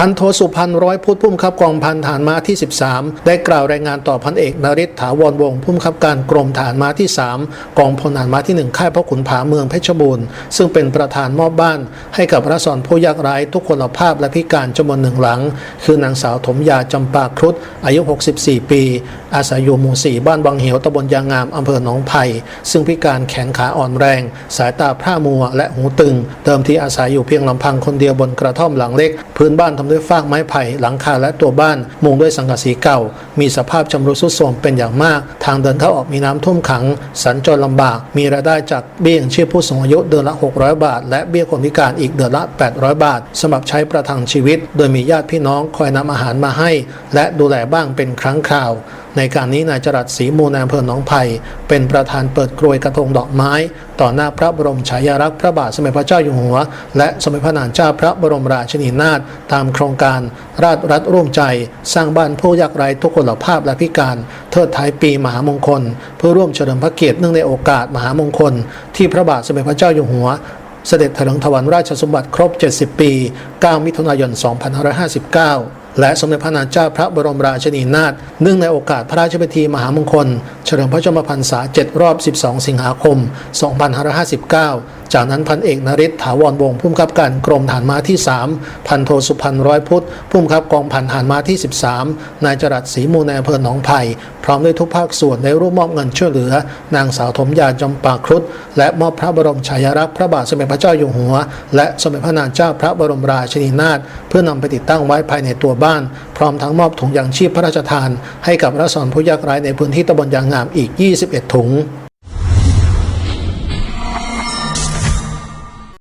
พันโทสุพันร้อยพุทธพุ่มครับกองพันฐานม้าที่ 13 ได้กล่าวรายงานต่อพันเอกนริศถาวรวงศ์พุ่มครับการกรมฐานม้าที่ 3 กองพลฐานม้าที่ 1 ค่ายพระขุนผาเมืองเพชรบูรณ์ ซึ่งเป็นประธานมอบบ้าน ให้กับระสอนผู้ยากไร้ทุกคนภาพและพิการจำนวนหนึ่งหลัง คือนางสาวถมยาจำปาครุฑอายุ 64 ปี อาศัยอยู่หมู่4บ้านวังเหวตำบลยางงามอำเภอหนองไผ่ซึ่งพิการแขนขาอ่อนแรง สายตาพร่ามัวและหูตึง เดิมที่อาศัยอยู่เพียงลำพังคนเดียวบนกระท่อมหลังเล็ก พื้นบ้านทำด้วยฟากไม้ไผ่หลังคาและตัวบ้าน มุงด้วยสังกะสีเก่า มีสภาพชำรุดทรุดโทรมเป็นอย่างมาก ทางเดินเข้าออกมีน้ำท่วมขัง สัญจรลำบาก มีรายได้จากเบี้ยยังชีพผู้สูงอายุเดือนละ 600 บาท และเบี้ยคนพิการอีกเดือนละ 800 บาทสำหรับใช้ประทังชีวิต โดยมีญาติพี่น้องคอยนำอาหารมาให้ และดูแลบ้างเป็นครั้งคราวในการนี้นายจรัสศรีมูลนายอำเภอหนองไผ่เป็นประธานเปิดกรวยกระทงดอกไม้ ต่อหน้าพระบรมฉายาลักษณ์พระบาทสมเด็จพระเจ้าอยู่หัว และสมเด็จพระนางเจ้าพระบรมราชินีนาถตามโครงการ ราชรัฐร่วมใจ สร้างบ้านผู้ยากไร้ทุกคนภาพและพิการ เทิดท้ายปีมหามงคล เพื่อร่วมเฉลิมพระเกียรติเนื่องในโอกาสมหามงคล ที่พระบาทสมเด็จพระเจ้าอยู่หัว เสด็จถลิงถวันราชสมบัติครบ 70 ปี 9 มิถุนายน 2559 และสมเด็จพระนางเจ้าพระบรมราชินีนาถเนื่องในโอกาสพระราชพิธีมหามงคล เฉลิมพระชนมพรรษา 7 รอบ 12 สิงหาคม 2559 จากนั้นพันเอกนริศถาวรวงศ์ผู้บังคับการกรมฐานม้าที่ 3 พันโทสุพันร้อยพุทธผู้บังคับกองพันฐานม้าที่ 13 นายจรัสศรีมูลในอำเภอหนองไผ่พร้อมด้วยทุกภาคส่วนในรูปมอบเงินช่วยเหลือ นางสาวถมยาจำปาครุฑและมอบพระบรมฉายาลักษณ์พระบาทสมเด็จพระเจ้าอยู่หัว และสมเด็จพระนางเจ้าพระบรมราชินีนาถเพื่อนำไปติดตั้งไว้ภายในตัวบ้านบ้าน พร้อมทั้งมอบถุงยางชีพพระราชทาน ให้กับรัศดรผู้ยากไร้ในพื้นที่ตำบลยางงามอีก 21 ถุง